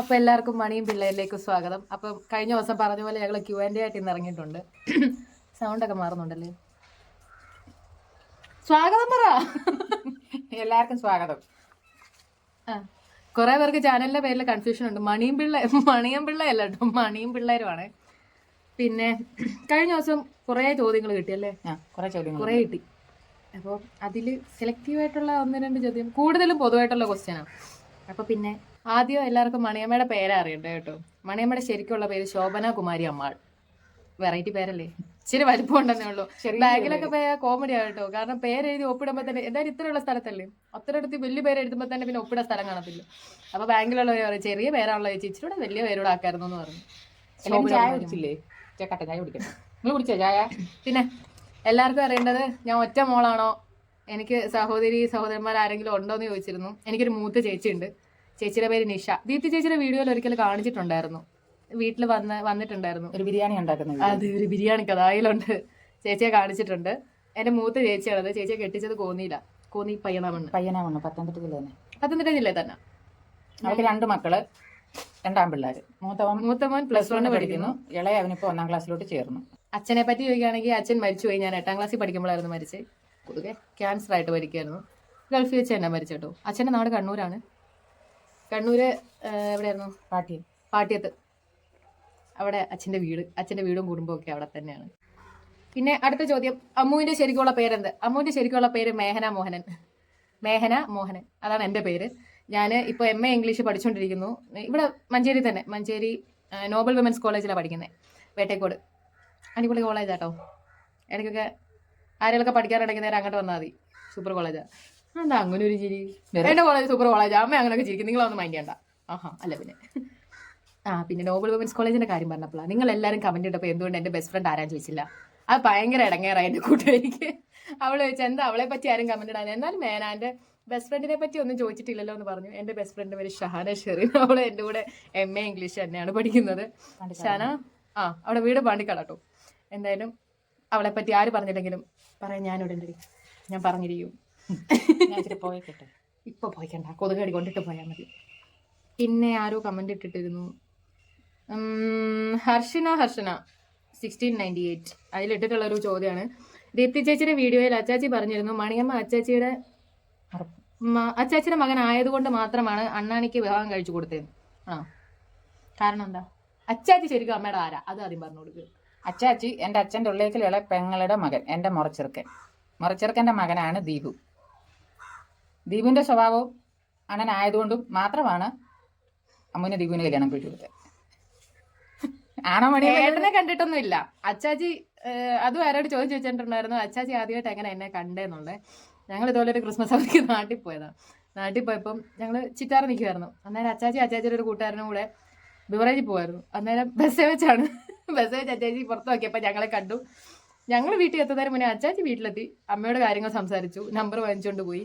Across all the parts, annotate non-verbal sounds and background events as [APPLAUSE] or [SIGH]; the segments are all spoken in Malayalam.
അപ്പൊ എല്ലാവർക്കും മണിയും പിള്ളേരിലേക്ക് സ്വാഗതം. അപ്പം കഴിഞ്ഞ ദിവസം പറഞ്ഞ പോലെ ഞങ്ങൾ ക്യു ആൻഡ് ആയിട്ട് ഇന്ന് ഇറങ്ങിയിട്ടുണ്ട്. സൗണ്ട് ഒക്കെ മാറുന്നുണ്ടല്ലേ? സ്വാഗതം പറ. എല്ലാവർക്കും സ്വാഗതം. ആ കുറെ പേർക്ക് ചാനലിന്റെ പേരിൽ കൺഫ്യൂഷൻ ഉണ്ട്. മണിയും പിള്ള മണിയും പിള്ളയല്ല കേട്ടോ മണിയും പിള്ളേരുമാണ്. പിന്നെ കഴിഞ്ഞ ദിവസം കുറേ ചോദ്യങ്ങൾ കിട്ടിയല്ലേ? ആ കുറെ ചോദ്യങ്ങൾ കുറേ കിട്ടി. അപ്പോൾ അതിൽ സെലക്റ്റീവ് ആയിട്ടുള്ള ഒന്ന് രണ്ട് ചോദ്യം കൂടുതലും പൊതുവായിട്ടുള്ള ക്വസ്റ്റ്യനാണ് അപ്പോൾ പിന്നെ ആദ്യം എല്ലാവർക്കും മണിയമ്മയുടെ പേര് അറിയണ്ടേ കേട്ടോ. മണിയമ്മയുടെ ശരിക്കുള്ള പേര് ശോഭന കുമാരി അമ്മാൾ. വെറൈറ്റി പേരല്ലേ? ഇച്ചിരി വലിപ്പം ഉണ്ടെന്നേ ഉള്ളൂ ബാഗിലൊക്കെ പോയ കോമഡി ആകട്ടോ കാരണം പേരെഴുതി ഒപ്പിടുമ്പോൾ തന്നെ എന്തായാലും ഇത്രയുള്ള സ്ഥലത്തല്ലേ? അത്രയിടത്ത് വലിയ പേര് എഴുതുമ്പോൾ തന്നെ പിന്നെ ഒപ്പിടാൻ സ്ഥലം കാണത്തില്ല. അപ്പൊ ബാങ്കിലുള്ളവർ പറയും ചെറിയ പേരാണല്ലോ ചേച്ചി ഇച്ചിരി കൂടെ വലിയ പേരോട് ആക്കായിരുന്നു എന്ന് പറഞ്ഞു ചായ കുടിച്ചില്ലേ? ചായ കുടിക്കണം നിങ്ങൾ കുടിച്ചോ ചായ? പിന്നെ എല്ലാവർക്കും അറിയേണ്ടത് ഞാൻ ഒറ്റ മോളാണോ? എനിക്ക് സഹോദരി സഹോദരന്മാർ ആരെങ്കിലും ഉണ്ടോ എന്ന് ചോദിച്ചിരുന്നു. എനിക്കൊരു മൂത്ത ചേച്ചിയുണ്ട്. ചേച്ചിയുടെ പേര് നിഷ. ദീപ്തി ചേച്ചിയുടെ വീഡിയോയിൽ ഒരിക്കൽ കാണിച്ചിട്ടുണ്ടായിരുന്നു. വീട്ടിൽ വന്ന് വന്നിട്ടുണ്ടായിരുന്നു. ഒരു ബിരിയാണി ഉണ്ടാക്കുന്നത് അത് ഒരു ബിരിയാണി കഥ അതിലുണ്ട് ചേച്ചിയെ കാണിച്ചിട്ടുണ്ട്. എന്റെ മൂത്ത ചേച്ചിയാണത്. ചേച്ചിയെ കെട്ടിച്ചത് കോന്നിയില്ല കോന്നി പയ്യനാമണ്ണ് പയ്യനാമണ്ണ് പത്തനംതിട്ട ജില്ല തന്നെ പത്തനംതിട്ട ജില്ലയിൽ തന്നെ. അവർക്ക് രണ്ട് മക്കൾ രണ്ടാം പിള്ളേര്. മൂത്തവൻ മൂത്തവൻ പ്ലസ് വണ്ണ് പഠിക്കുന്നു. ഇളയ അവനിപ്പോ ഒന്നാം ക്ലാസ്സിലോട്ട് ചേർന്നു. അച്ഛനെ പറ്റി ചോദിക്കുകയാണെങ്കിൽ അച്ഛൻ മരിച്ചുപോയി ഞാൻ എട്ടാം ക്ലാസ്സിൽ പഠിക്കുമ്പോഴായിരുന്നു മരിച്ച് പൊതുവെ ക്യാൻസർ ആയിട്ട് മരിക്കുമായിരുന്നു ഗൾഫിൽ വെച്ച് തന്നെ മരിച്ചു കേട്ടോ അച്ഛന്റെ നാട് കണ്ണൂരാണ്. കണ്ണൂര് എവിടെയായിരുന്നു? പാട്ടിയം പാട്ടിയത്ത് അവിടെ അച്ഛന്റെ വീട്. അച്ഛന്റെ വീടും കുടുംബവും ഒക്കെ അവിടെ തന്നെയാണ്. പിന്നെ അടുത്ത ചോദ്യം. അമ്മുവിന്റെ ശരിക്കുള്ള പേരെന്ത്? അമ്മുവിന്റെ ശരിക്കുള്ള പേര് മേഹന മോഹനൻ. മേഹന മോഹനൻ. അതാണ് എന്റെ പേര്. ഞാൻ ഇപ്പോൾ എം എ ഇംഗ്ലീഷ് പഠിച്ചുകൊണ്ടിരിക്കുന്നു ഇവിടെ മഞ്ചേരി തന്നെ. മഞ്ചേരി നോബൽ വിമൻസ് കോളേജിലാണ് പഠിക്കുന്നത് വേട്ടേക്കോട്. അടിപൊളി കോളേജാട്ടോ ഇടയ്ക്കൊക്കെ ആരെങ്കിലൊക്കെ പഠിക്കാറുണ്ടെങ്കിൽ നേരെ അങ്ങോട്ട് വന്നാൽ മതി. സൂപ്പർ കോളേജാണ് എന്താ അങ്ങനെ ഒരു ചിരി? എന്റെ കോളേജ് സൂപ്പർ കോളേജ് അമ്മ അങ്ങനെയൊക്കെ ചിരിക്കും. നിങ്ങളൊന്നും മൈൻഡ് ചെയ്യണ്ട. ആഹാ അല്ല പിന്നെ. ആ പിന്നെ നോബൽ വുമൻസ് കോളേജിന്റെ കാര്യം പറഞ്ഞപ്പോഴാണ് നിങ്ങൾ എല്ലാവരും കമന്റ് ഇട്ടപ്പോൾ എന്തുകൊണ്ട് എന്റെ ബെസ്റ്റ് ഫ്രണ്ട് ആരാൻ ചോദിച്ചില്ല? അത് ഭയങ്കര ഇടങ്ങേറായി എന്റെ കൂട്ടുകാരിക്ക്. അവൾ ചോദിച്ചാൽ എന്താ അവളെ പറ്റി ആരും കമന്റ് ഇടാൻ എന്നാലും മേനാന്റെ ബെസ്റ്റ് ഫ്രണ്ടിനെ പറ്റി ഒന്നും ചോദിച്ചിട്ടില്ലല്ലോ എന്ന് പറഞ്ഞു. എന്റെ ബെസ്റ്റ് ഫ്രണ്ട് പേര് ഷഹാന ഷെറിൻ. അവൾ എന്റെ കൂടെ എം എ ഇംഗ്ലീഷ് തന്നെയാണ് പഠിക്കുന്നത്. ഷാന ആ അവിടെ വീട് പാണ്ടിക്കാടാട്ടോ എന്തായാലും അവളെ പറ്റി ആര് പറഞ്ഞില്ലെങ്കിലും പറയാൻ ഞാനിവിടെ ഞാൻ പറഞ്ഞിരിക്കും. [LAUGHS] പോയിക്കട്ടെ. ഇപ്പൊ പോയിക്കണ്ട. കൊതുകടി കൊണ്ടിട്ട് പോയാൽ മതി. പിന്നെ ആരോ comment ഇട്ടിട്ടിരുന്നു. Harshana Harshana. Sixteen ninety eight അതിലിട്ടിട്ടുള്ള ഒരു ചോദ്യമാണ് ദീപ്തി ചേച്ചിയുടെ വീഡിയോയിൽ അച്ചാച്ചി പറഞ്ഞിരുന്നു മണിയമ്മ അച്ചാച്ചിയുടെ. അച്ചാച്ചിയുടെ മകൻ ആയതുകൊണ്ട് മാത്രമാണ് അണ്ണാണിക്ക് വിവാഹം കഴിച്ചു കൊടുത്തത് ആ. കാരണം എന്താ? അച്ചാച്ചി ശരിക്കും അമ്മയുടെ ആരാ? അത് ആദ്യം പറഞ്ഞു കൊടുക്കുക അച്ചാച്ചി എന്റെ അച്ഛന്റെ ഉള്ളിലേക്കിലുള്ള പെങ്ങളുടെ മകൻ എന്റെ മുറച്ചെറുക്കൻ. മുറച്ചെറുക്കന്റെ മകനാണ് ദീപു. ദീപുവിന്റെ സ്വഭാവവും ആയതുകൊണ്ടും മാത്രമാണ് അമ്മുവിനെ ദീപുവിന് കല്യാണം കഴിച്ചു കൊടുത്തത്. ആണോ മണി ഏട്ടനെ കണ്ടിട്ടൊന്നും ഇല്ല അച്ചാച്ചി അതും ആരോട് ചോദിച്ചു വെച്ചിട്ടുണ്ടായിരുന്നു അച്ചാച്ചി ആദ്യമായിട്ട് എങ്ങനെ എന്നെ കണ്ടേന്നുള്ളത്. ഞങ്ങൾ ഇതുപോലെ ഒരു ക്രിസ്മസ് അവധിക്ക് നാട്ടിൽ പോയതാണ് നാട്ടിൽ പോയപ്പം ഞങ്ങൾ ചിറ്റാറ് നിൽക്കുമായിരുന്നു അന്നേരം അച്ചാച്ചി അച്ചാച്ചിയുടെ ഒരു കൂട്ടുകാരനും കൂടെ ബിവറേജിൽ പോകുമായിരുന്നു അന്നേരം ബസ്സേ വെച്ചാണ്. ബസ്സേ വെച്ച് അച്ചാച്ചി പുറത്ത് നോക്കിയപ്പോൾ ഞങ്ങളെ കണ്ടു. ഞങ്ങൾ വീട്ടിൽ എത്തുന്നതിന് മുന്നേ അച്ചാച്ചി വീട്ടിലെത്തി. അമ്മയോട് കാര്യങ്ങൾ സംസാരിച്ചു. നമ്പർ വാങ്ങിച്ചുകൊണ്ട് പോയി.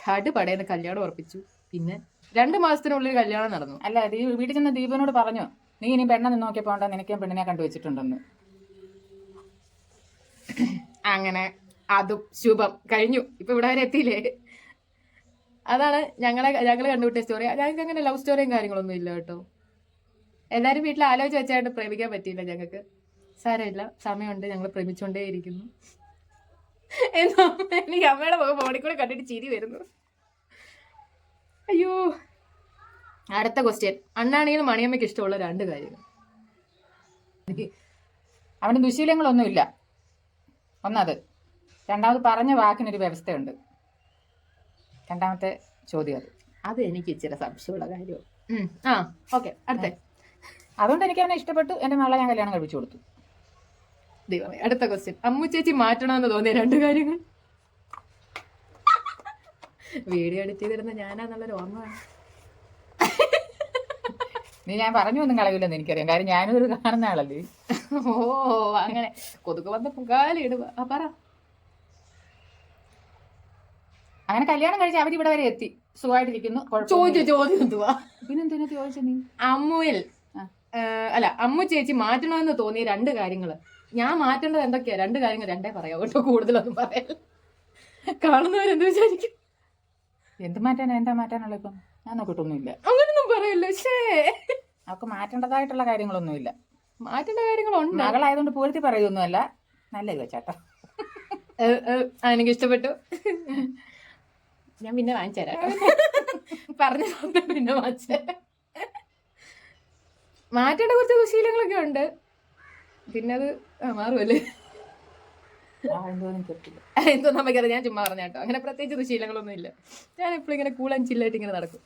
ചാട്ട് പടയുന്ന കല്യാണം ഉറപ്പിച്ചു. പിന്നെ രണ്ട് മാസത്തിനുള്ളിൽ കല്യാണം നടന്നു. അല്ല ദീപ് വീട്ടിൽ ചെന്ന് ദീപനോട് പറഞ്ഞു നീ ഇനി പെണ്ണെ നിന്ന് നോക്കിയപ്പോൾ ഉണ്ടോ നിനക്ക് പെണ്ണിനെ കണ്ടുവച്ചിട്ടുണ്ടെന്ന്. അങ്ങനെ അതും ശുഭം കഴിഞ്ഞു. ഇപ്പൊ ഇവിടെ വരെ എത്തിയില്ലേ? അതാണ് ഞങ്ങളെ ഞങ്ങൾ കണ്ടുപിട്ടിയ സ്റ്റോറി ഞങ്ങൾക്ക് അങ്ങനെ ലവ് സ്റ്റോറിയും കാര്യങ്ങളൊന്നും ഇല്ല കേട്ടോ. എല്ലാവരും വീട്ടിൽ ആലോചിച്ച് വെച്ചായിട്ട് പ്രേമിക്കാൻ പറ്റിയില്ല ഞങ്ങൾക്ക് സാരമില്ല. സമയമുണ്ട്. ഞങ്ങൾ പ്രേമിച്ചുകൊണ്ടേ ഇരിക്കുന്നു എന്നോ എനിക്ക് അമ്മയുടെ മുഖം ഫോണിൽ കൂടെ കണ്ടിട്ട് ചിരി വരുന്നു. അയ്യോ. അടുത്ത ക്വസ്റ്റ്യൻ അണ്ണാണെങ്കിലും മണിയമ്മയ്ക്ക് ഇഷ്ടമുള്ള രണ്ട് കാര്യങ്ങൾ. അവന് ദുശീലങ്ങളൊന്നുമില്ല. ഒന്നത് രണ്ടാമത് പറഞ്ഞ വാക്കിനൊരു വ്യവസ്ഥയുണ്ട്. രണ്ടാമത്തെ ചോദ്യം അത്. അത് എനിക്ക് ഇച്ചിരി സംശയമുള്ള കാര്യമാണ്. ആ ഓക്കെ അടുത്ത. അതുകൊണ്ട് എനിക്ക് അവനെ ഇഷ്ടപ്പെട്ടു. എന്റെ മകളെ ഞാൻ കല്യാണം കഴിപ്പിച്ചു കൊടുത്തു. ദൈവമേ അടുത്ത ക്വസ്റ്റ്യൻ അമ്മു ചേച്ചി മാറ്റണമെന്ന് തോന്നിയ രണ്ട് കാര്യങ്ങൾ. വീഡിയോ എഡിറ്റ് ചെയ്തിരുന്ന ഞാനാന്നുള്ളൊരു ഓർമ്മയാണ്. നീ ഞാൻ പറഞ്ഞു ഒന്നും കളയില്ലെന്ന് എനിക്കറിയാം. കാര്യം ഞാനൊരു കാണുന്ന ആളല്ലേ. ഓ അങ്ങനെ. കൊതുക് വന്ന് പുകാലിടുക. ആ പറ. അങ്ങനെ കല്യാണം കഴിച്ച് അവരിവിടെ വരെ എത്തി. സുഖമായിട്ടിരിക്കുന്നു. ചോദിച്ചു ചോദ്യം എന്തുവാ? പിന്നെന്തിനാ ചോദിച്ചു നീ? അമ്മുവിൽ അല്ല അമ്മു ചേച്ചി മാറ്റണമെന്ന് തോന്നിയ രണ്ട് കാര്യങ്ങൾ ഞാൻ മാറ്റേണ്ടത് എന്തൊക്കെയാ? രണ്ട് കാര്യങ്ങൾ രണ്ടേ പറയാം കേട്ടോ കൂടുതലൊന്നും പറയാം കാണുന്നവരെന്ത് വിചാരിക്കും? എന്ത് മാറ്റാനാ എന്താ മാറ്റാനുള്ള ഇപ്പം? ഞാൻ നോക്കിയിട്ടൊന്നുമില്ല അങ്ങനൊന്നും പറയല്ലോ ഷേ അവൾക്ക് മാറ്റേണ്ടതായിട്ടുള്ള കാര്യങ്ങളൊന്നുമില്ല. മാറ്റേണ്ട കാര്യങ്ങളുണ്ട്. മകളായതുകൊണ്ട് പൂഴ്ത്തി പറയുമൊന്നുമല്ല നല്ല ഇത് ചേട്ടാ എനിക്ക് ഇഷ്ടപ്പെട്ടു. ഞാൻ പിന്നെ വാങ്ങിച്ചുതരാം പറഞ്ഞു പിന്നെ വാങ്ങിച്ചേ മാറ്റേണ്ട കുറച്ച് ദുശീലങ്ങളൊക്കെ ഉണ്ട്. പിന്നെ അത് ആ, മാറുമല്ലേ എന്തോ നമുക്കറിയാം ഞാൻ ചുമ്മാ പറഞ്ഞ കേട്ടോ. അങ്ങനെ പ്രത്യേകിച്ച് ദുശീലങ്ങളൊന്നും ഇല്ല. ഞാൻ എപ്പോഴും ഇങ്ങനെ കൂളൻ ചില്ലായിട്ട് ഇങ്ങനെ നടക്കും.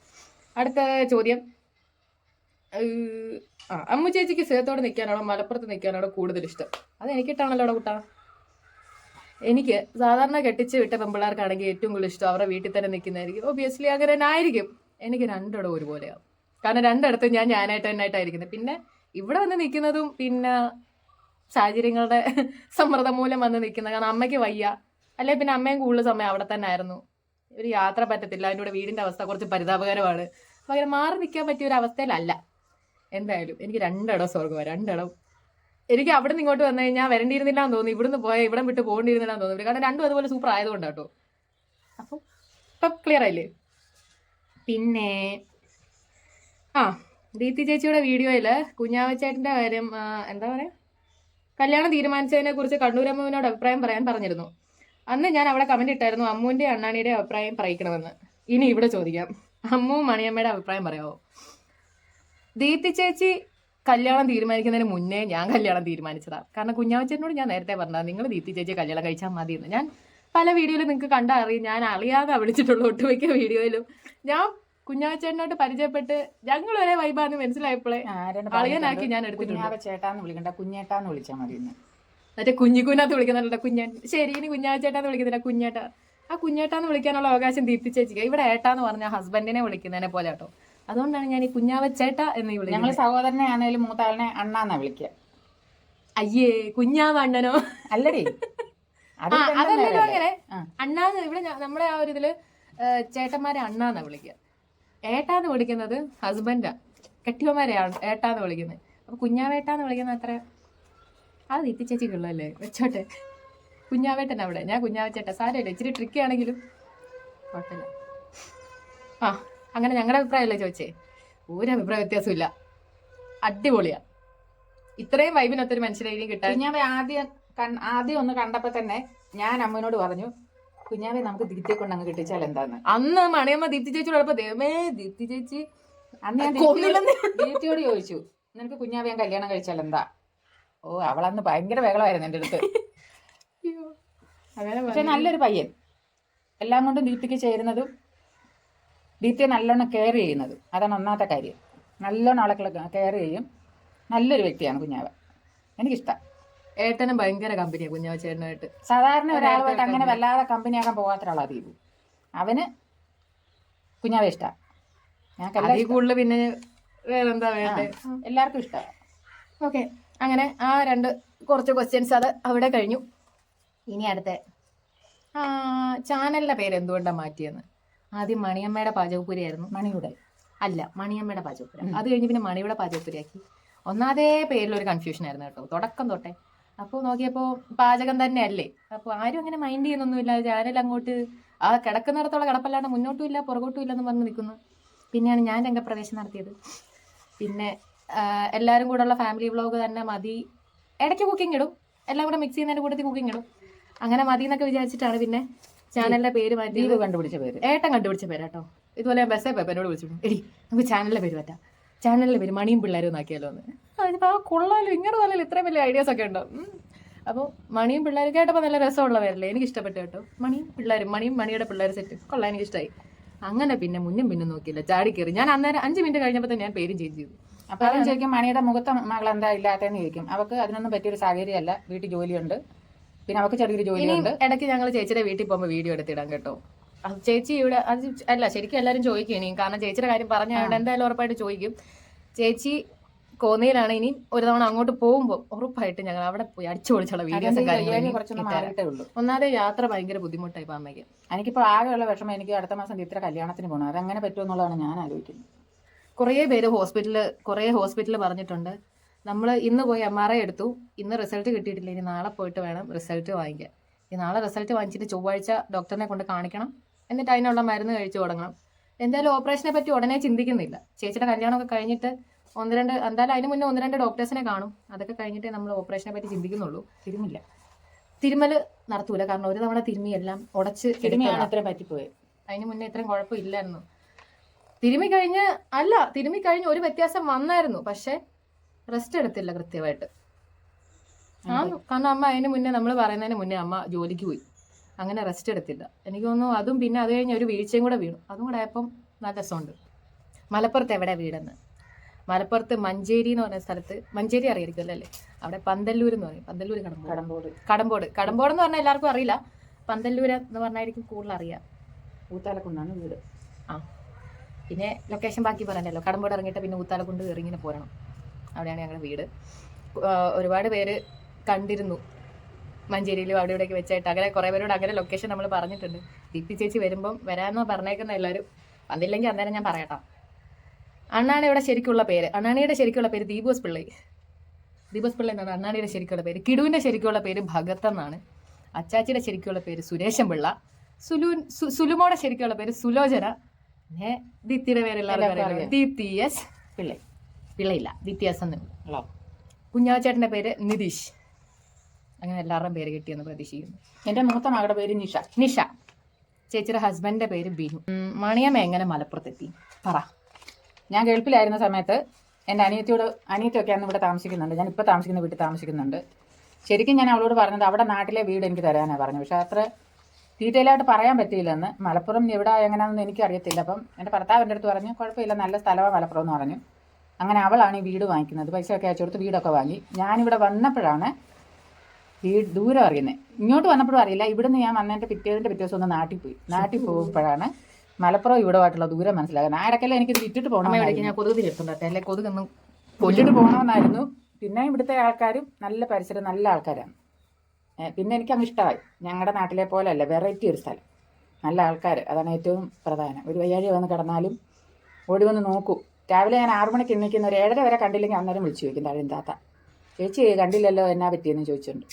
അടുത്ത ചോദ്യം. ആ അമ്മു ചേച്ചിക്ക് സേത്തോട് നിൽക്കാനാണോ മലപ്പുറത്ത് നിൽക്കാനാണോ കൂടുതൽ ഇഷ്ടം? അത് എനിക്കിട്ടാണല്ലോ അവിടെ കുട്ടാ. എനിക്ക് സാധാരണ കെട്ടിച്ച് വിട്ട പെമ്പിള്ളേർക്കാണെങ്കിൽ ഏറ്റവും കൂടുതൽ ഇഷ്ടം അവരുടെ വീട്ടിൽ തന്നെ നിൽക്കുന്നതായിരിക്കും. ഒബിയസ്ലി അങ്ങനെ തന്നെ ആയിരിക്കും എനിക്ക് രണ്ടിടം ഒരുപോലെയാവും. കാരണം രണ്ടിടത്തും ഞാൻ ഞാനായിട്ട് തന്നെ ആയിട്ടായിരിക്കുന്നത് പിന്നെ ഇവിടെ വന്ന് നിൽക്കുന്നതും പിന്നെ സാഹചര്യങ്ങളുടെ [LAUGHS] സമ്മർദ്ദം മൂലം വന്ന് നിൽക്കുന്നത് കാരണം അമ്മയ്ക്ക് വയ്യ. അല്ലെ പിന്നെ അമ്മയും കൂടുതൽ സമയം അവിടെ തന്നെ ആയിരുന്നു. ഒരു യാത്ര പറ്റത്തില്ല. അതിന്റെ കൂടെ വീടിന്റെ അവസ്ഥ കുറച്ച് പരിതാപകരമാണ്. അപ്പം അങ്ങനെ മാറി നിൽക്കാൻ പറ്റിയ ഒരു അവസ്ഥയിലല്ല. എന്തായാലും എനിക്ക് രണ്ടിടം സ്വർഗമാണ് രണ്ടിടം. എനിക്ക് അവിടെ നിന്ന് ഇങ്ങോട്ട് വന്നു കഴിഞ്ഞാൽ വരേണ്ടിയിരുന്നില്ല എന്ന് തോന്നുന്നു ഇവിടുന്ന് പോയ ഇവിടെ വിട്ട് പോകേണ്ടിയിരുന്നില്ല എന്ന് തോന്നുന്നു കാരണം രണ്ടും അതുപോലെ സൂപ്പർ ആയതുകൊണ്ട് കേട്ടോ അപ്പം ഇപ്പം ക്ലിയർ ആയില്ലേ? പിന്നെ ആ ദീപ്തി ചേച്ചിയുടെ വീഡിയോയിൽ കുഞ്ഞാവച്ചേട്ടന്റെ കാര്യം എന്താ പറയുക കല്യാണം തീരുമാനിച്ചതിനെ കുറിച്ച് കണ്ണൂരമ്മുവിനോട് അഭിപ്രായം പറയാൻ പറഞ്ഞിരുന്നു. അന്ന് ഞാൻ അവിടെ കമന്റ് ഇട്ടായിരുന്നു അമ്മുവിന്റെ അണ്ണാണിയുടെ അഭിപ്രായം പറയിക്കണമെന്ന്. ഇനി ഇവിടെ ചോദിക്കാം. അമ്മു മണിയമ്മയുടെ അഭിപ്രായം പറയാമോ ദീപ്തി ചേച്ചി കല്യാണം തീരുമാനിക്കുന്നതിന് മുന്നേ ഞാൻ കല്യാണം തീരുമാനിച്ചതാണ് കാരണം കുഞ്ഞാമച്ചനോട് ഞാൻ നേരത്തെ പറഞ്ഞതാണ് നിങ്ങൾ ദീപ്തി ചേച്ചി കല്യാണം കഴിച്ചാൽ മതി എന്ന് ഞാൻ പല വീഡിയോയിലും നിങ്ങൾക്ക് കണ്ടാൽ അറിയും ഞാൻ അറിയാതെ വിളിച്ചിട്ടുള്ള ഒട്ടുമിക്ക വീഡിയോയിലും. ഞാൻ കുഞ്ഞാവച്ചേട്ടനോട്ട് പരിചയപ്പെട്ട് ഞങ്ങൾ ഒരേ വൈബാന്ന് മനസ്സിലായപ്പോഴേ ആരാണ് അളിയനാക്കി ഞാൻ എടുത്തിട്ടുണ്ട്. കുഞ്ഞാവ ചേട്ടാന്ന് വിളിക്കണ്ട കുഞ്ഞേട്ടാന്ന് വിളിച്ചാൽ മതി മറ്റേ കുഞ്ഞിക്കുഞ്ഞാത്ത് വിളിക്കുന്നുണ്ട് കുഞ്ഞൻ ശരി ഇനി കുഞ്ഞാച്ചേട്ടാന്ന് വിളിക്കുന്നില്ല കുഞ്ഞേട്ട. ആ കുഞ്ഞേട്ടാന്ന് വിളിക്കാനുള്ള അവകാശം ദീപ്തി ചേച്ചിക്ക് ഇവിടെ ഏട്ടാന്ന് പറഞ്ഞ ഹസ്ബൻഡിനെ വിളിക്കുന്നതിനെ പോലെ കേട്ടോ. അതുകൊണ്ടാണ് ഞാൻ ഈ കുഞ്ഞാവച്ചേട്ട എന്ന് വിളിക്കുന്നത്. ഞങ്ങൾ സഹോദരനെ ആണെങ്കിലും മൂത്താളിനെ അണ്ണാന്നാ വിളിക്കുക അയ്യേ കുഞ്ഞാവ് അണ്ണനോ അല്ലടി അത് അതല്ലല്ലോ അങ്ങനെ. അണ്ണാന്ന് ഇവിടെ നമ്മളെ നമ്മുടെ ആ ഒരു ഇതിൽ ചേട്ടന്മാരെ അണ്ണാന്നാ വിളിക്കുക ഏട്ടാന്ന് വിളിക്കുന്നത് ഹസ്ബൻഡാ കെട്ടിയന്മാരെയാണ് ഏട്ടാന്ന് വിളിക്കുന്നത്. അപ്പൊ കുഞ്ഞാവേട്ടാന്ന് വിളിക്കുന്നത് അത്ര അത് ദീപ്തി ചേച്ചിക്കുള്ളല്ലേ വെച്ചോട്ടെ. കുഞ്ഞാവേട്ടൻ അവിടെ. ഞാൻ കുഞ്ഞാവച്ചേട്ട സാരമില്ല. ഇച്ചിരി ട്രിക്കി ആണെങ്കിലും കുഴപ്പമില്ല. ആ അങ്ങനെ ഞങ്ങളുടെ അഭിപ്രായമല്ലേ ചോദിച്ചേ? ഒരു അഭിപ്രായ വ്യത്യാസമില്ല അടിപൊളിയാ. ഇത്രയും വൈബിനൊത്തൊരു മനുഷ്യരെ ഇനിയും കിട്ടാൻ ഞാൻ ആദ്യം ആദ്യം ഒന്ന് കണ്ടപ്പോ തന്നെ ഞാൻ അമ്മയോട് പറഞ്ഞു കുഞ്ഞാവെ നമുക്ക് ദീപ്തി കൊണ്ട് അങ്ങ് കിട്ടിച്ചാൽ എന്താന്ന്? അന്ന് മണിയമ്മ ദീപ്തി ചേച്ചിയോട് ഉള്ളപ്പോ ദൈവമേ ദീപ്തി ചേച്ചി. അന്ന് ഞാൻ കൊന്നില്ലെന്ന്. ദീപ്തിയോട് ചോദിച്ചു നിനക്ക് കുഞ്ഞാവെ ഞാൻ കല്യാണം കഴിച്ചാൽ എന്താ? ഓ അവളന്ന് ഭയങ്കര ബഹളമായിരുന്നു എന്റെ അടുത്ത്. പക്ഷെ നല്ലൊരു പയ്യൻ. എല്ലാം കൊണ്ടും ദീപ്തിക്ക് ചേരുന്നതും ദീപ്തിയെ നല്ലോണം കെയർ ചെയ്യുന്നതും. അതാണ് ഒന്നാമത്തെ കാര്യം. നല്ലോണം അവളെ കെയർ ചെയ്യും. നല്ലൊരു വ്യക്തിയാണ് കുഞ്ഞാവ. എനിക്കിഷ്ടം. ഏട്ടനും ഭയങ്കര കമ്പനിയാ കുഞ്ഞാച്ചേട്ടനായിട്ട് സാധാരണ ഒരാൾ ഒരാളുമായിട്ട് അങ്ങനെ. വല്ലാതെ കമ്പനിയാകാൻ പോകാത്ത ഒരാളാ ദീപു. അവന് കുഞ്ഞാവ ഇഷ്ട. അതിൽ കൂടുതൽ പിന്നെ വേറെന്താ വേണ്ടേ? എല്ലാവർക്കും ഇഷ്ടമാണ് ഓക്കെ അങ്ങനെ ആ രണ്ട് കുറച്ച് ക്വസ്റ്റ്യൻസ് അത് അവിടെ കഴിഞ്ഞു. ഇനി അടുത്ത. ആ ചാനലിന്റെ പേര് എന്തുകൊണ്ടാണ് മാറ്റിയെന്ന്? ആദ്യം മണിയമ്മയുടെ പാചകപ്പുരയായിരുന്നു മണിയുടെ അല്ല മണിയമ്മയുടെ പാചകപ്പുര. അത് കഴിഞ്ഞ് പിന്നെ മണിയുടെ പാചകപ്പുരയാക്കി പേരിൽ പേരിലൊരു കൺഫ്യൂഷൻ ആയിരുന്നു കേട്ടോ. തുടക്കം തൊട്ടേ. അപ്പോൾ നോക്കിയപ്പോൾ പാചകം തന്നെയല്ലേ? അപ്പോൾ ആരും അങ്ങനെ മൈൻഡ് ചെയ്യുന്നൊന്നുമില്ല. ചാനൽ അങ്ങോട്ട് ആ കിടക്കുന്നിടത്തോളം കിടപ്പല്ലാണ്ട് മുന്നോട്ടും ഇല്ല പുറകോട്ടും ഇല്ലെന്ന് പറഞ്ഞ് നിൽക്കുന്നു. പിന്നെയാണ് ഞാൻ രംഗപ്രവേശം നടത്തിയത്. പിന്നെ എല്ലാവരും കൂടെ ഉള്ള ഫാമിലി വ്ളോഗ് തന്നെ മതി. ഇടയ്ക്ക് കുക്കിംഗ് ഇടും. എല്ലാം കൂടെ മിക്സ് ചെയ്യുന്നതിന്റെ കൂട്ടത്തിൽ കുക്കിംഗ് ഇടും. അങ്ങനെ മതി എന്നൊക്കെ വിചാരിച്ചിട്ടാണ് പിന്നെ ചാനലിന്റെ പേര് മാറ്റി കണ്ടുപിടിച്ച പേര്. ഏട്ടൻ കണ്ടുപിടിച്ച പേരാട്ടോ. ഇതുപോലെ ബസ്സേ പേപ്പനോട് വിളിച്ചു. എടി നമുക്ക് ചാനലിന്റെ പേര് പറ്റാം ചാനലിലെ പേര് മണിയും പിള്ളേരും എന്നാക്കിയാലോ എന്ന് അതിപ്പോൾ ആ കൊള്ളാലോ ഇങ്ങനെ പറഞ്ഞാലും ഇത്രയും വലിയ ഐഡിയാസ് ഒക്കെ ഉണ്ടോ? അപ്പോൾ മണിയും പിള്ളേരും കേട്ടപ്പോൾ നല്ല രസമുള്ളവരല്ലേ എനിക്ക് ഇഷ്ടപ്പെട്ടു കേട്ടോ. മണിയും പിള്ളേരും മണിയും മണിയുടെ പിള്ളേർ സെറ്റ് കൊള്ളാൻ എനിക്ക് ഇഷ്ടമായി അങ്ങനെ പിന്നെ മുന്നും പിന്നും നോക്കിയില്ല. ചാടി കയറി ഞാൻ അന്നേരം അഞ്ച് മിനിറ്റ് കഴിഞ്ഞപ്പോൾ തന്നെ ഞാൻ പേരും ചേഞ്ച് ചെയ്തു. അപ്പോൾ അതും ചോദിക്കും മണിയുടെ മുഖത്ത് മകൾ എന്താ ഇല്ലാത്തതെന്ന്? ചോദിക്കും. അവക്ക് അതിനൊന്നും പറ്റിയൊരു സാഹചര്യമല്ല. വീട്ടിൽ ജോലിയുണ്ട്. പിന്നെ അവക്ക് ചെറിയൊരു ജോലിയുണ്ട്. ഇടയ്ക്ക് ഞങ്ങൾ ചേച്ചിയുടെ വീട്ടിൽ പോകുമ്പോൾ വീഡിയോ എടുത്തിടാം കേട്ടോ. അത് ചേച്ചി ഇവിടെ അത് അല്ല ശരിക്കും എല്ലാവരും ചോദിക്കും ഇനി കാരണം ചേച്ചിയുടെ കാര്യം പറഞ്ഞ എന്തായാലും ഉറപ്പായിട്ട് ചോദിക്കും. ചേച്ചി കോന്നിയിലാണ് ഇനി ഒരു തവണ അങ്ങോട്ട് പോകുമ്പോൾ ഉറപ്പായിട്ട് ഞങ്ങൾ അവിടെ പോയി അടിച്ചു പൊളിച്ചുള്ള വീഡിയോസ് ഒന്നാമതെ യാത്ര ഭയങ്കര ബുദ്ധിമുട്ടായി ഇപ്പൊ അമ്മയ്ക്ക് എനിക്കിപ്പോ ആകെയുള്ള വിഷമം എനിക്ക് അടുത്ത മാസം ഇത്ര കല്യാണത്തിന് പോകണം. അതെങ്ങനെ പറ്റുമെന്നുള്ളതാണ് ഞാൻ ആലോചിക്കുന്നത്. കുറേ പേര് ഹോസ്പിറ്റലിൽ കുറേ ഹോസ്പിറ്റലിൽ പറഞ്ഞിട്ടുണ്ട്. നമ്മൾ ഇന്ന് പോയി എം ആർ ഐ എടുത്തു. ഇന്ന് റിസൾട്ട് കിട്ടിയിട്ടില്ല. ഇനി നാളെ പോയിട്ട് വേണം റിസൾട്ട് വാങ്ങിക്കാൻ. ഇനി നാളെ റിസൾട്ട് വാങ്ങിച്ചിട്ട് ചൊവ്വാഴ്ച ഡോക്ടറിനെ കൊണ്ട് കാണിക്കണം. എന്നിട്ട് അതിനുള്ള മരുന്ന് കഴിച്ചു തുടങ്ങണം. എന്തായാലും ഓപ്പറേഷനെ പറ്റി ഉടനെ ചിന്തിക്കുന്നില്ല. ചേച്ചിയുടെ കല്യാണമൊക്കെ കഴിഞ്ഞിട്ട് ഒന്ന് രണ്ട് എന്തായാലും അതിന് മുന്നേ ഒന്ന് രണ്ട് ഡോക്ടേഴ്സിനെ കാണും. അതൊക്കെ കഴിഞ്ഞിട്ടേ നമ്മൾ ഓപ്പറേഷനെ പറ്റി ചിന്തിക്കുന്നുള്ളൂ. തിരുമില്ല. തിരുമൽ നടത്തൂല. കാരണം ഒരു തവണ തിരുമി എല്ലാം ഉടച്ച് തിരുമിയാണ്. അത്ര പറ്റിപ്പോയത് അതിന് മുന്നേ ഇത്രയും കുഴപ്പമില്ലായിരുന്നു. തിരുമി കഴിഞ്ഞ് അല്ല തിരുമി കഴിഞ്ഞ് ഒരു വ്യത്യാസം വന്നായിരുന്നു. പക്ഷെ റെസ്റ്റ് എടുത്തില്ല കൃത്യമായിട്ട്. ആ കാരണം അമ്മ അതിന് മുന്നേ നമ്മൾ പറയുന്നതിന് മുന്നേ അമ്മ ജോലിക്ക് പോയി. അങ്ങനെ റെസ്റ്റ് എടുത്തില്ല. എനിക്ക് തോന്നുന്നു അതും പിന്നെ അത് കഴിഞ്ഞ് ഒരു വീഴ്ചയും കൂടെ വീണു. അതും കൂടെ ആയപ്പം നല്ല രസമുണ്ട്. മലപ്പുറത്ത് എവിടെ വീടെന്ന്? മലപ്പുറത്ത് മഞ്ചേരി എന്ന് പറഞ്ഞ സ്ഥലത്ത് മഞ്ചേരി അറിയായിരിക്കുമല്ലോ അല്ലേ? അവിടെ പന്തല്ലൂർ എന്ന് പറയും. പന്തല്ലൂർ കടമ്പോട് കടമ്പോട് കടമ്പോട് എന്ന് പറഞ്ഞാൽ എല്ലാവർക്കും അറിയില്ല. പന്തല്ലൂര് എന്ന് പറഞ്ഞായിരിക്കും കൂടുതൽ അറിയാം. ഊത്താലക്കുണ്ടാണ് വീട്. ആ. പിന്നെ ലൊക്കേഷൻ ബാക്കി പറഞ്ഞല്ലോ. കടമ്പോട് ഇറങ്ങിയിട്ട് പിന്നെ ഊത്താലക്കുണ്ട് ഇറങ്ങിനെ പോരണം. അവിടെയാണ് ഞങ്ങളുടെ വീട്. ഒരുപാട് പേര് കണ്ടിരുന്നു. മഞ്ചേരിയിലും അവിടെ ഇവിടെയൊക്കെ വെച്ചായിട്ട് അങ്ങനെ കുറേ പേരോട് അങ്ങനെ ലൊക്കേഷൻ നമ്മൾ പറഞ്ഞിട്ടുണ്ട്. ദീപ്തി ചേച്ചി വരുമ്പം വരാമെന്ന് പറഞ്ഞേക്കുന്ന എല്ലാവരും. വന്നില്ലെങ്കിൽ അന്നേരം ഞാൻ പറയട്ടോ. അണ്ണാണിയുടെ ശരിക്കുള്ള പേര്. അണ്ണാണിയുടെ ശരിക്കുള്ള പേര് ദീപോസ് പിള്ളൈ. ദീപോസ് പിള്ളൈ എന്നാണ് അണ്ണാണിയുടെ ശരിക്കുള്ള പേര്. കിടുവിന്റെ ശരിക്കുള്ള പേര് ഭഗത്ത് എന്നാണ്. അച്ചാച്ചിയുടെ ശരിക്കുള്ള പേര് സുരേഷൻ പിള്ള. സുലു സുലുമോടെ ശരിക്കുള്ള പേര് സുലോചന. പിന്നെ ദീപ്തിയുടെ പേര് എല്ലാവർക്കും എല്ലാവർക്കും ദീപ്തി എസ് പിള്ളൈ. പിള്ളയില്ല. ദീപ്തി എസ് എന്നുള്ളൂ കുഞ്ഞാച്ചേട്ടന്റെ പേര് നിതീഷ്. അങ്ങനെ എല്ലാവരുടെയും പേര് കിട്ടിയെന്ന് പ്രതീക്ഷിക്കുന്നു. എന്റെ മൂത്ത മകളുടെ പേര് നിഷ. നിഷ. ചേച്ചിയുടെ ഹസ്ബൻഡിന്റെ പേര് ബിനു. മണിയമ്മ എങ്ങനെ മലപ്പുറത്തെത്തി? പറ. ഞാൻ ഗൾഫിലായിരുന്ന സമയത്ത് എന്റെ അനിയത്തിയോട് അനിയത്തിയൊക്കെ അന്ന് ഇവിടെ താമസിക്കുന്നുണ്ട്. ഞാൻ ഇപ്പോൾ താമസിക്കുന്ന വീട്ടിൽ താമസിക്കുന്നുണ്ട്. ശരിക്കും ഞാൻ അവളോട് പറഞ്ഞത് അവിടെ നാട്ടിലെ വീട് എനിക്ക് തരാനാണ് പറഞ്ഞു പക്ഷേ അത്ര ഡീറ്റെയിൽ ആയിട്ട് പറയാൻ പറ്റിയില്ലെന്ന്. മലപ്പുറം എവിടെ എങ്ങനെയാണെന്ന് എനിക്കറിയത്തില്ല. അപ്പം എന്റെ ഭർത്താവ് എന്റെ അടുത്ത് പറഞ്ഞു കുഴപ്പമില്ല നല്ല സ്ഥലമാണ് മലപ്പുറം എന്ന് പറഞ്ഞു. അങ്ങനെ അവളാണ് ഈ വീട് വാങ്ങിക്കുന്നത്. പൈസ ഒക്കെ അയച്ചു കൊടുത്ത് വീടൊക്കെ വാങ്ങി. ഞാനിവിടെ വന്നപ്പോഴാണ് വീട് ദൂരം അറിയുന്നത് ഇങ്ങോട്ട് വന്നപ്പോഴും അറിയില്ല. ഇവിടുന്ന് ഞാൻ വന്നതിന്റെ പിറ്റേതിന്റെ പിറ്റേ ദിവസം ഒന്ന് നാട്ടിൽ പോയി. നാട്ടിൽ പോകുമ്പോഴാണ് മലപ്പുറം ഇവിടുമായിട്ടുള്ള ദൂരം മനസ്സിലാകുന്നത്. ആരൊക്കെല്ലാം എനിക്ക് ഇട്ടിട്ട് പോകണം ഇടയ്ക്ക് ഞാൻ കൊതുക് തിരുത്തുണ്ടട്ടെ അല്ലെ? കൊതുകൊന്നും കൊല്ലിട്ട് പോകണമെന്നായിരുന്നു പിന്നെ ഇവിടുത്തെ ആൾക്കാരും നല്ല പരിസരം നല്ല ആൾക്കാരാണ്. പിന്നെ എനിക്ക് അങ്ങ് ഇഷ്ടമായി. ഞങ്ങളുടെ നാട്ടിലെ പോലെ അല്ല വെറൈറ്റി ഒരു സ്ഥലം. നല്ല ആൾക്കാർ അതാണ് ഏറ്റവും പ്രധാനം. ഒരു വയ്യാഴി വന്ന് കിടന്നാലും ഓടി വന്ന് നോക്കൂ. രാവിലെ ഞാൻ ആറു മണിക്ക് എണ്ണിക്കുന്ന ഒരു ഏഴര വരെ കണ്ടില്ലെങ്കിൽ അന്നേരം വിളിച്ചു ചോദിക്കും താഴെ താത്ത ചേച്ചി കണ്ടില്ലല്ലോ എന്നാ പറ്റിയെന്ന് ചോദിച്ചിട്ടുണ്ട്.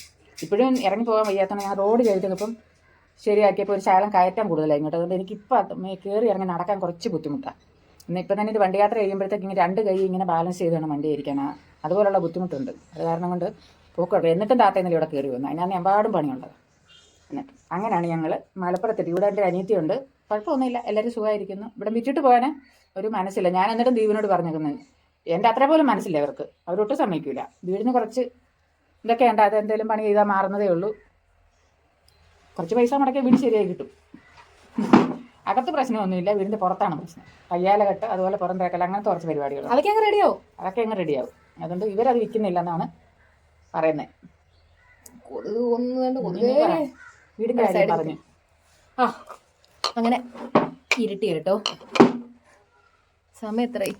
ഇപ്പോഴും ഇറങ്ങി പോകാൻ വയ്യാത്തതാണ് ഞാൻ റോഡ് ചെയ്തപ്പം ശരിയാക്കിയപ്പോൾ ഒരു ശകലം കയറ്റം കൂടുതലായി ഇങ്ങോട്ട് അതുകൊണ്ട് എനിക്കിപ്പോൾ കയറി ഇറങ്ങി നടക്കാൻ കുറച്ച് ബുദ്ധിമുട്ടാണ് എന്നാൽ ഇപ്പം തന്നെ ഇത് വണ്ടി യാത്ര ചെയ്യുമ്പോഴത്തേക്ക് ഇങ്ങനെ രണ്ട് കൈ ഇങ്ങനെ ബാലൻസ് ചെയ്ത് വേണം വണ്ടി ഇരിക്കാൻ അതുപോലുള്ള ബുദ്ധിമുട്ടുണ്ട്. അത് കാരണം കൊണ്ട് പോക്കുണ്ട് എന്നിട്ടും താത്ത ഇന്നലെ ഇവിടെ കയറി വന്നു. അതിനാണ് എമ്പാടും പണിയുള്ളത്. എന്നിട്ട് അങ്ങനെയാണ് ഞങ്ങൾ മലപ്പുറത്തെത്തി ഇവിടെ എന്റെ അനിയത്തിയുണ്ട്. കുഴപ്പമൊന്നുമില്ല. എല്ലാവരും സുഖമായിരിക്കുന്നു. ഇവിടെ വിറ്റിട്ട് പോകാൻ ഒരു മനസ്സില്ല. ഞാൻ എന്നിട്ടും ദീപിനോട് പറഞ്ഞിരിക്കുന്നത് എന്റെ അത്ര പോലും മനസ്സില്ല അവർക്ക് അവരൊട്ടും സമ്മതിക്കില്ല വീടിന് കുറച്ച് ഇതൊക്കെ ഉണ്ട് അത് എന്തെങ്കിലും പണി ചെയ്താൽ മാറുന്നതേ ഉള്ളൂ. കുറച്ച് പൈസ മുടക്കിയാൽ വീട് ശരിയായി കിട്ടും. അകത്ത് പ്രശ്നമൊന്നുമില്ല വീടിന്റെ പുറത്താണ് പ്രശ്നം. കയ്യാല കയ്യാലകെട്ട് അതുപോലെ പുറം തേക്കൽ അങ്ങനത്തെ കുറച്ച് പരിപാടികൾ അതൊക്കെ അങ്ങ് റെഡിയാവും അതൊക്കെ അങ്ങ് റെഡിയാവും അതുകൊണ്ട് ഇവരത് വിൽക്കുന്നില്ല എന്നാണ് പറയുന്നത് കൊതുക് ഒന്നുകൊണ്ട്. വീടിന്റെ കാര്യം പറഞ്ഞു. ആ അങ്ങനെ ഇരുട്ടി കേട്ടോ. സമയം എത്രയായി?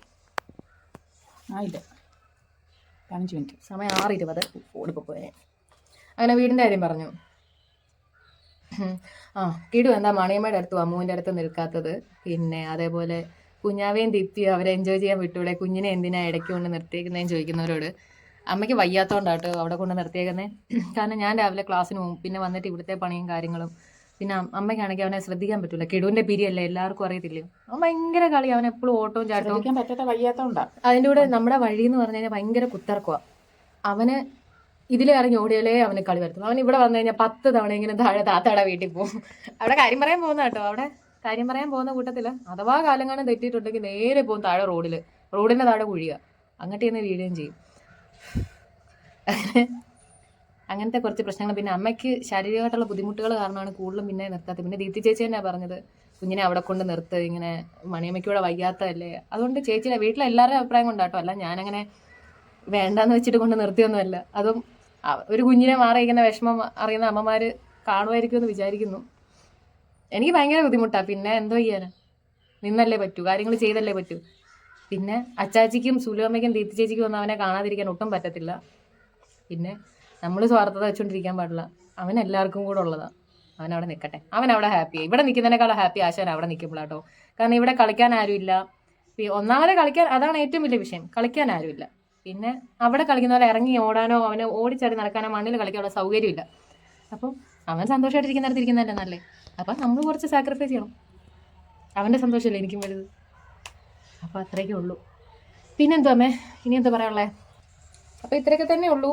ആയില്ല. പതിനഞ്ച് മിനിറ്റ്. സമയം ആറ് ഇരുപത് ഓടിപ്പോയി പോയെ. അങ്ങനെ വീടിന്റെ കാര്യം പറഞ്ഞു. ആ കിടു എന്താ മണിയമ്മയുടെ അടുത്ത് അമ്മുവിന്റെ അടുത്ത് നിൽക്കാത്തത്? പിന്നെ അതേപോലെ കുഞ്ഞാവേയും ദീപ്തിയും അവരെ എൻജോയ് ചെയ്യാൻ വിട്ടൂടെ? കുഞ്ഞിനെ എന്തിനാ ഇടയ്ക്ക് കൊണ്ട് നിർത്തിയേക്കുന്നതെന്ന് ചോദിക്കുന്നവരോട്. അമ്മയ്ക്ക് വയ്യാത്തോണ്ടാട്ടോ അവിടെ കൊണ്ട് നിർത്തിയേക്കുന്നത് കാരണം ഞാൻ രാവിലെ ക്ലാസ്സിന് പോകും. പിന്നെ വന്നിട്ട് ഇവിടുത്തെ പണിയും കാര്യങ്ങളും പിന്നെ അമ്മയ്ക്കാണെങ്കിൽ അവനെ ശ്രദ്ധിക്കാൻ പറ്റൂല. കെടുവിന്റെ പിരിയല്ലേ എല്ലാവർക്കും അറിയത്തില്ലയോ അവൻ ഭയങ്കര കളി അവൻ എപ്പോഴും ഓട്ടവും ചാട്ടവും അതിന്റെ കൂടെ നമ്മുടെ വഴി എന്ന് പറഞ്ഞു കഴിഞ്ഞാൽ ഭയങ്കര കുത്തർക്കുവാ. അവന് ഇതിലെ ഇറങ്ങി ഓടിയാലേ അവന് കളി വരുത്തും അവൻ ഇവിടെ വന്നു കഴിഞ്ഞാൽ പത്ത് തവണ ഇങ്ങനെ താഴെ താത്തയുടെ വീട്ടിൽ പോകും അവിടെ കാര്യം പറയാൻ പോകുന്ന കേട്ടോ അവിടെ കാര്യം പറയാൻ പോകുന്ന കൂട്ടത്തിൽ അഥവാ കാലം കാണാൻ തെറ്റിയിട്ടുണ്ടെങ്കിൽ നേരെ പോകും താഴെ റോഡിൽ. റോഡിന്റെ താഴെ കുഴിയുക അങ്ങോട്ട് ചെന്ന് വീഴുകയും ചെയ്യും. അങ്ങനത്തെ കുറച്ച് പ്രശ്നങ്ങൾ. പിന്നെ അമ്മയ്ക്ക് ശാരീരികമായിട്ടുള്ള ബുദ്ധിമുട്ടുകൾ കാരണമാണ് കൂടുതലും പിന്നെ നിർത്താത്തത്. പിന്നെ ദീപ്തി ചേച്ചി തന്നെയാണ് പറഞ്ഞത് കുഞ്ഞിനെ അവിടെ കൊണ്ട് നിർത്ത് ഇങ്ങനെ മണിയമ്മയ്ക്കൂടെ വയ്യാത്തതല്ലേ? അതുകൊണ്ട് ചേച്ചിയുടെ വീട്ടിലെ എല്ലാവരുടെയും അഭിപ്രായം കൊണ്ടാട്ടോ അല്ല ഞാനങ്ങനെ വേണ്ടാന്ന് വെച്ചിട്ട് കൊണ്ട് നിർത്തിയൊന്നുമല്ല. അതും ഒരു കുഞ്ഞിനെ മാറിയിരിക്കുന്ന വിഷമം അറിയുന്ന അമ്മമാർ കാണുമായിരിക്കും എന്ന് വിചാരിക്കുന്നു. എനിക്ക് ഭയങ്കര ബുദ്ധിമുട്ടാണ് പിന്നെ എന്തോ ചെയ്യാനാ? നിന്നല്ലേ പറ്റൂ കാര്യങ്ങൾ ചെയ്തല്ലേ പറ്റൂ. പിന്നെ അച്ചാച്ചിക്കും സുലുവമ്മയ്ക്കും ദീപ്തി ചേച്ചിക്കും ഒന്നും അവനെ കാണാതിരിക്കാൻ ഒട്ടും പറ്റത്തില്ല. പിന്നെ നമ്മൾ സ്വാർത്ഥത വെച്ചുകൊണ്ടിരിക്കാൻ പാടില്ല. അവൻ എല്ലാവർക്കും കൂടെ ഉള്ളതാണ് അവൻ അവിടെ നിൽക്കട്ടെ അവൻ അവിടെ ഹാപ്പിയായി ഇവിടെ നിൽക്കുന്നതിനേക്കാളും ഹാപ്പി ആശാൻ അവിടെ നിൽക്കുമ്പോഴാട്ടോ കാരണം ഇവിടെ കളിക്കാൻ ആരുമില്ല ഒന്നാമത് കളിക്കാൻ അതാണ് ഏറ്റവും വലിയ വിഷയം. കളിക്കാൻ ആരുമില്ല പിന്നെ അവിടെ കളിക്കുന്ന പോലെ ഇറങ്ങി ഓടാനോ അവന് ഓടിച്ചാടി നടക്കാനോ മണ്ണിൽ കളിക്കാനുള്ള സൗകര്യമില്ല അപ്പം അവൻ സന്തോഷമായിട്ടിരിക്കുന്നിടത്ത് ഇരിക്കുന്നതല്ലേ നല്ലേ അപ്പം നമ്മൾ കുറച്ച് സാക്രിഫൈസ് ചെയ്യണം. അവന്റെ സന്തോഷമല്ലേ എനിക്കും വലുത്? അപ്പോൾ അത്രയൊക്കെ ഉള്ളൂ. പിന്നെന്താ അമ്മേ? ഇനി എന്താ പറയാനുള്ളത് അപ്പോൾ ഇത്രയൊക്കെ തന്നെ ഉള്ളൂ.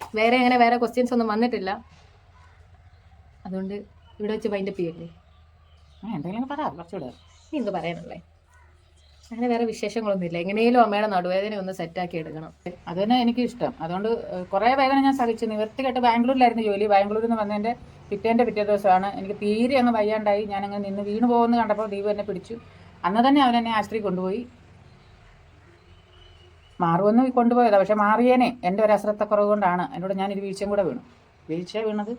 വേറെ അങ്ങനെ വേറെ ക്വസ്റ്റ്യൻസ് ഒന്നും വന്നിട്ടില്ല. അതുകൊണ്ട് ഇവിടെ വെച്ച് വൈൻഡപ്പ് ചെയ്യല്ലേ ആ, എന്തെങ്കിലും പറ കുറച്ചുകൂടെ നീ എന്ത് പറയാനുള്ളേ? അങ്ങനെ വേറെ വിശേഷങ്ങളൊന്നുമില്ല എങ്ങനെയും അമ്മയുടെ നടുവേദന ഒന്ന് സെറ്റാക്കി എടുക്കണം. അത് തന്നെ എനിക്ക് ഇഷ്ടം അതുകൊണ്ട് കുറേ വേദന ഞാൻ സഹിച്ചു നിവർത്തി കേട്ട് ബാംഗ്ലൂരിലായിരുന്നു ജോലി. ബാംഗ്ലൂരിൽ നിന്ന് വന്നതിന്റെ പിറ്റേന്റെ പിറ്റേ ദിവസമാണ്. എനിക്ക് തീരെ അങ്ങ് വയ്യാണ്ടായി. ഞാനങ്ങ് നിന്ന് വീണ് പോകുമെന്ന് കണ്ടപ്പോൾ ദീപു എന്നെ പിടിച്ചു. അന്ന് തന്നെ അവൻ എന്നെ ആശുപത്രി കൊണ്ടുപോയി. മാറുമെന്ന് കൊണ്ടുപോയതാണ് പക്ഷെ മാറിയേനെ. എന്റെ ഒരു അശ്രദ്ധക്കുറവ് കൊണ്ടാണ്. എന്നോട് ഞാനൊരു വീഴ്ചയും കൂടെ വീണു. വീഴ്ച വീണത്?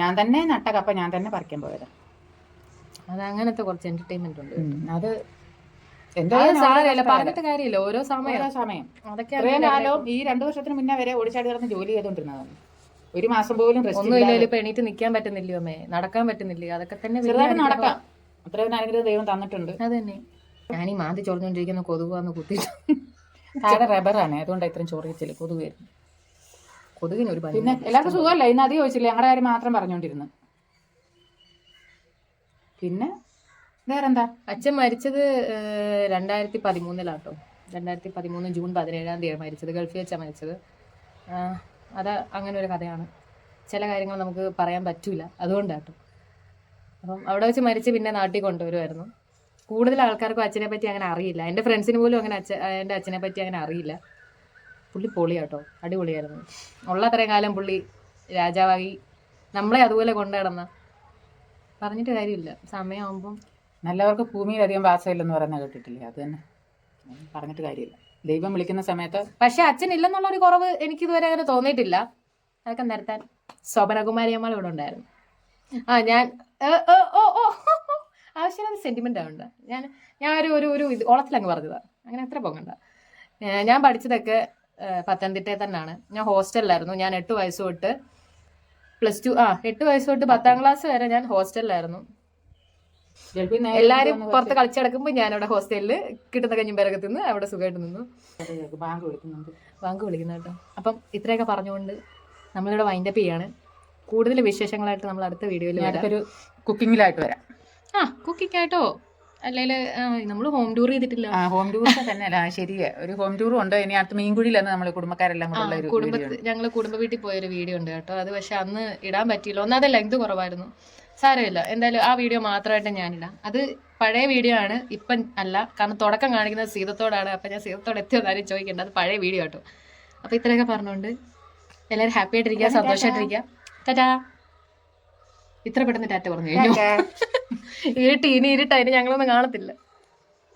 ഞാൻ തന്നെ നട്ട കപ്പ ഞാൻ തന്നെ പറിക്കാൻ പോയതാണ് അത് അങ്ങനത്തെ കുറച്ച് എന്റർടൈൻമെന്റ് ഉണ്ട് അത് പറഞ്ഞിട്ട് കാര്യമില്ല ഓരോ സമയം ഓരോ സമയം. അതൊക്കെ കാലവും ഈ രണ്ടു വർഷത്തിന് മുന്നേ വരെ ഓടിച്ചാടി കിടന്ന് ജോലി ചെയ്തുകൊണ്ടിരുന്നതാണ് ഒരു മാസം പോലും റെസ്റ്റ് ഒന്നുമില്ലല്ലോ ഇപ്പൊ എണീറ്റ് നിൽക്കാൻ പറ്റുന്നില്ലയോ അമ്മേ. നടക്കാൻ പറ്റുന്നില്ല. അതൊക്കെ തന്നെ നടക്കാം. അത്രയും അനുഗ്രഹം ദൈവം തന്നിട്ടുണ്ട്. അതന്നെ തന്നെ. ഞാൻ ഈ മാന്തി ചൊറിഞ്ഞോണ്ടിരിക്കുന്ന കൊതുക് കുത്തിയിട്ട് താഴെ റബ്ബറാണ് അതുകൊണ്ട് ഇത്രയും ചോറിച്ചില്ല കൊതുക് വരുന്നു. കൊതുകിന് ഒരു പനി. പിന്നെ എല്ലാവർക്കും സുഖമല്ല? ഇന്ന് അധികം ചോദിച്ചില്ല ഞങ്ങളുടെ കാര്യം മാത്രം പറഞ്ഞുകൊണ്ടിരുന്നു പിന്നെ വേറെന്താ? അച്ഛൻ മരിച്ചത് രണ്ടായിരത്തി പതിമൂന്നിലാട്ടോ രണ്ടായിരത്തി പതിമൂന്ന് ജൂൺ പതിനേഴാം തീയതി മരിച്ചത്. ഗൾഫിൽ വെച്ചാണ് മരിച്ചത്. അത് അങ്ങനെ ഒരു കഥയാണ്. ചില കാര്യങ്ങൾ നമുക്ക് പറയാൻ പറ്റൂല. അതുകൊണ്ടാട്ടോ. അപ്പം അവിടെ വെച്ച് മരിച്ച് പിന്നെ നാട്ടിൽ കൊണ്ടുവരുമായിരുന്നു കൂടുതൽ ആൾക്കാർക്കും അച്ഛനെ പറ്റി അങ്ങനെ അറിയില്ല. എന്റെ ഫ്രണ്ട്സിന് പോലും അങ്ങനെ അച്ഛൻ എന്റെ അച്ഛനെ പറ്റി അങ്ങനെ അറിയില്ല. പുള്ളി പൊളിയാട്ടോ. അടിപൊളിയായിരുന്നു. ഉള്ള അത്രയും കാലം പുള്ളി രാജാവായി. നമ്മളെ അതുപോലെ കൊണ്ടു നടന്ന. പറഞ്ഞിട്ട് കാര്യമില്ല. സമയമാകുമ്പം നല്ലവർക്ക് ഭൂമിയിൽ അധികം വാസമില്ലെന്ന് പറയുന്നത് കേട്ടിട്ടില്ലേ? അത് തന്നെ. പറഞ്ഞിട്ട് കാര്യമില്ല. ദൈവം വിളിക്കുന്ന സമയത്ത് പക്ഷെ അച്ഛൻ ഇല്ലെന്നുള്ള ഒരു കുറവ് എനിക്ക് ഇതുവരെ അങ്ങനെ തോന്നിയിട്ടില്ല. അതൊക്കെ നിരത്താൻ. ശോഭനകുമാരി അമ്മ ഇവിടെ ഉണ്ടായിരുന്നു. ആ ഞാൻ ഓ ആവശ്യമില്ലാത്ത സെന്റിമെന്റ് ആവണ്ട ഞാൻ ഞാൻ ഒരു ഒരു ഒരു ഇത് ഓളത്തിലങ്ങ് പറഞ്ഞതാണ് അങ്ങനെ എത്ര പോകണ്ട. ഞാൻ പഠിച്ചതൊക്കെ പത്തനംതിട്ടയിൽ തന്നെയാണ് ഞാൻ ഹോസ്റ്റലിലായിരുന്നു. ഞാൻ എട്ട് വയസ്സ് തൊട്ട് പ്ലസ് ടു ആ എട്ട് വയസ്സ് തൊട്ട് പത്താം ക്ലാസ് വരെ ഞാൻ ഹോസ്റ്റലിലായിരുന്നു. എല്ലാരും പുറത്ത് കളിച്ചു കിടക്കുമ്പോൾ ഞാൻ അവിടെ ഹോസ്റ്റലിൽ കിട്ടുന്ന കഞ്ഞും പേരൊക്കെ തിന്ന് അവിടെ സുഖമായിട്ട് നിന്നു. ബാങ്ക് വിളിക്കുന്നുണ്ട്. ബാങ്ക് വിളിക്കുന്നു കേട്ടോ. അപ്പം ഇത്രയൊക്കെ പറഞ്ഞുകൊണ്ട് നമ്മളിവിടെ വൈൻഡപ്പ് ചെയ്യാണ്. കൂടുതൽ വിശേഷങ്ങളായിട്ട് നമ്മൾ അടുത്ത വീഡിയോയിൽ ഒരു വരാം കുക്കിങ്ങിലായിട്ട് വരാം. ആ കുക്കിംഗ് ആയിട്ടോ? അല്ലെങ്കിൽ നമ്മൾ ഹോം ടൂർ ചെയ്തിട്ടില്ല. ആ ഹോം ടൂർ തന്നെ അല്ല ശരിയാ ഒരു ഹോം ടൂറും ഉണ്ട്. ഇനി അടുത്ത് മീൻകുഴിയിലാണ് നമ്മൾ കുടുംബക്കാരെല്ലാം കൂടെ കുടുംബത്തിൽ ഞങ്ങൾ കുടുംബ വീട്ടിൽ പോയൊരു വീഡിയോ ഉണ്ട് കേട്ടോ. അത് പക്ഷെ അന്ന് ഇടാൻ പറ്റിയില്ല. ഒന്നാമത് ലെങ്ത് കുറവായിരുന്നു? സാരമില്ല. എന്തായാലും ആ വീഡിയോ മാത്രമായിട്ട് ഞാനിടാം. അത് പഴയ വീഡിയോ ആണ്. ഇപ്പം അല്ല. കാരണം തുടക്കം കാണിക്കുന്നത് സീതത്തോടാണ്. അപ്പം ഞാൻ സീതത്തോട് എത്തിയോ കാര്യം ചോദിക്കേണ്ട അത് പഴയ വീഡിയോ കേട്ടോ. അപ്പം ഇത്രയൊക്കെ പറഞ്ഞുകൊണ്ട് എല്ലാവരും ഹാപ്പി ആയിട്ടിരിക്കുക സന്തോഷമായിട്ടിരിക്കുക. ടാറ്റാ. ഇത്ര പെട്ടെന്ന് ടാറ്റ പറഞ്ഞു കഴിഞ്ഞു. ഇരുട്ട് ഇനി ഇരുട്ടാ ഇനി ഞങ്ങളൊന്നും കാണത്തില്ല.